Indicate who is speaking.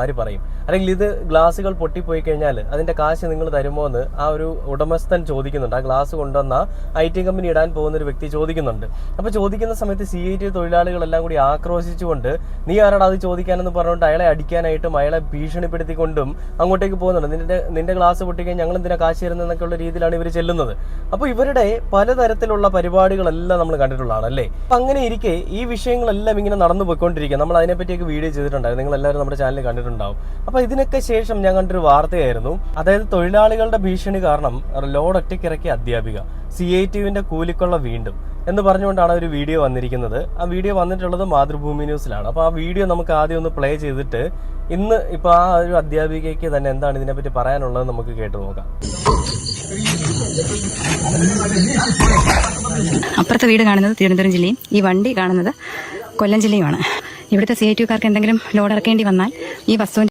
Speaker 1: ആര് പറയും? അല്ലെങ്കിൽ ഇത് ഗ്ലാസുകൾ പൊട്ടിപ്പോയി കഴിഞ്ഞാൽ അതിന്റെ കാശ് നിങ്ങൾ തരുമോ എന്ന് ആ ഒരു ഉടമസ്ഥൻ ചോദിക്കുന്നുണ്ട്. ആ ഗ്ലാസ് കൊണ്ടുവന്ന ഐ ടി കമ്പനി ഇടാൻ പോകുന്ന ഒരു വ്യക്തി ചോദിക്കുന്നുണ്ട്. അപ്പൊ ചോദിക്കുന്ന സമയത്ത് സി ഐ ടി തൊഴിലാളികളെല്ലാം കൂടി ആക്രോശിച്ചുകൊണ്ട് നീ ആരാടാ അത് ചോദിക്കാനെന്ന് പറഞ്ഞുകൊണ്ട് അയാളെ അടിക്കാനായിട്ടും അയാളെ ഭീഷണിപ്പെടുത്തിക്കൊണ്ടും അങ്ങോട്ടേക്ക് പോകുന്നുണ്ട്. നിന്റെ നിന്റെ ഗ്ലാസ് പൊട്ടിക്കഴിഞ്ഞാൽ ഞങ്ങൾ എന്തിനാ കാശ് തരുന്നതെന്നൊക്കെ ഉള്ള രീതിയിലാണ് ഇവർ ചെല്ലുന്നത്. അപ്പോൾ ഇവരുടെ പലതരത്തിലുള്ള പരിപാടികളെല്ലാം നമ്മൾ കണ്ടിട്ടുള്ളതാണ് അല്ലേ? അപ്പം അങ്ങനെ ഇരിക്കെ ഈ വിഷയങ്ങളെല്ലാം ഇങ്ങനെ നടന്നു പോയിക്കൊണ്ടിരിക്കുക നമ്മൾ അതിനെപ്പറ്റിയൊക്കെ വീഡിയോ ചെയ്തിട്ടുണ്ടായിരുന്നു. നിങ്ങൾ എല്ലാവരും നമ്മുടെ ചാനലിൽ കണ്ടിട്ടുണ്ടാവും. അപ്പോൾ ഇതിനൊക്കെ ശേഷം ഞാൻ കണ്ടൊരു വാർത്തയായിരുന്നു. അതായത് തൊഴിലാളികളുടെ ഭീഷണി കാരണം ലോഡ് ഒറ്റയ്ക്കിറക്കിയ അധ്യാപിക സി ഐ ടിയുവിന്റെ കൂലിക്കൊള്ള വീണ്ടും എന്ന് പറഞ്ഞുകൊണ്ടാണ് ഒരു വീഡിയോ വന്നിരിക്കുന്നത്. ആ വീഡിയോ വന്നിട്ടുള്ളത് മാതൃഭൂമി ന്യൂസിലാണ്. അപ്പോൾ ആ വീഡിയോ നമുക്ക് ആദ്യം ഒന്ന് പ്ലേ ചെയ്തിട്ട് ഇന്ന് ഇപ്പോൾ ആ ഒരു അധ്യാപികയ്ക്ക് തന്നെ എന്താണ് ഇതിനെപ്പറ്റി പറയാനുള്ളത് നമുക്ക് കേട്ടു നോക്കാം.
Speaker 2: അപ്പുറത്തെ വീട് കാണുന്നത് തിരുവനന്തപുരം ജില്ലയും ഈ വണ്ടി കാണുന്നത് കൊല്ലം ജില്ലയുമാണ്. ഇവിടുത്തെ സി ഐ ടിക്കാർക്ക് എന്തെങ്കിലും ലോഡ് ഇറക്കേണ്ടി വന്നാൽ ഈ വസ്തുവിന്റെ